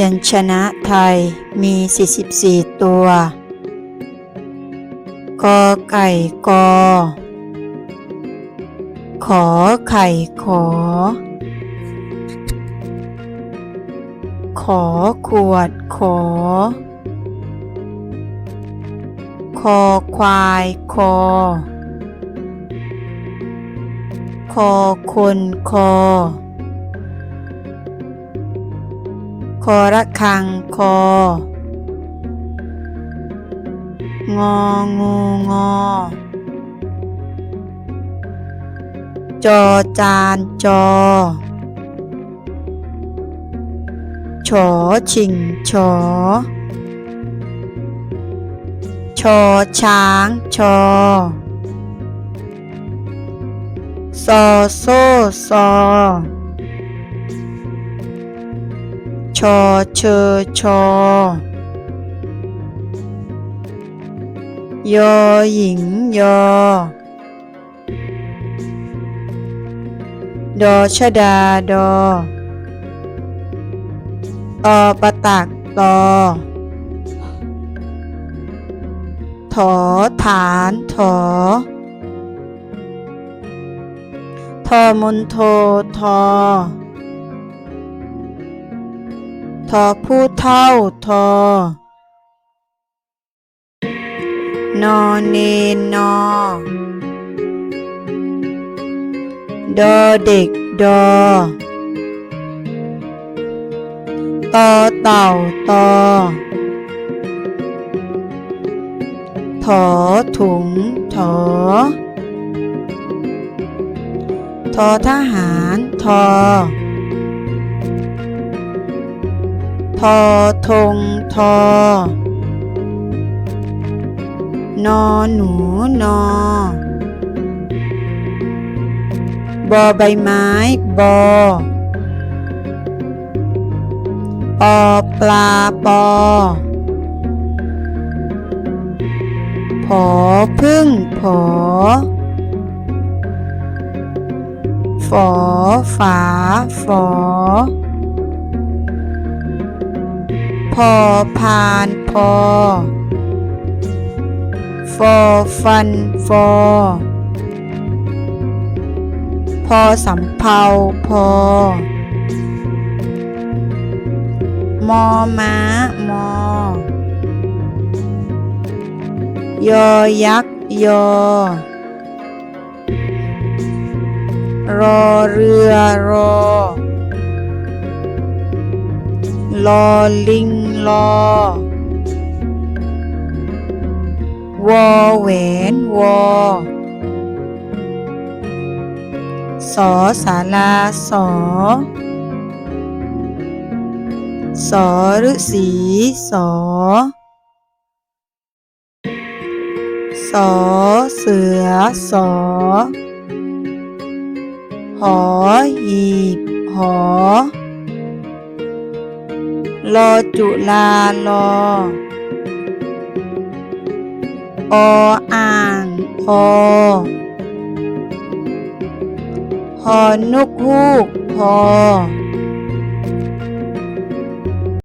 ยัญชนะไทยมี 44 ตัว กอไก่กอ ขอไข่ขอ ขอขวดขอ คอควายคอ คอคนคอ อระคังคอ งองูงอ จอจานจอ ฉอชิงฉอ ชอช้างชอซอโซ่ซอ ชอเชอชอยอหญิงยอ ดอชดาดอตอประตักตอถอฐานถอทอมนโททอ ทอผู้เท่าทอนอนเนนนอดอเด็กดอตอเต่าตอถอถุงถอทอทหารทอ ทอทงทอนอหนูนอบอใบไม้บอปอปลาปอผอพึ่งผอฝอฝาฝอ พอพานพอ ฟอฟันฟอ พอสำเภาพอ มอม้ามอยอยักษ์ยอ รอเรือรอ ลอลิงลอ วอแหวนวอสอสาลาสอ สอฤษีสอ สอเสือสอ หอหีบหอ ลอจุลาลอออ่างพอหอนุกฮูกพอ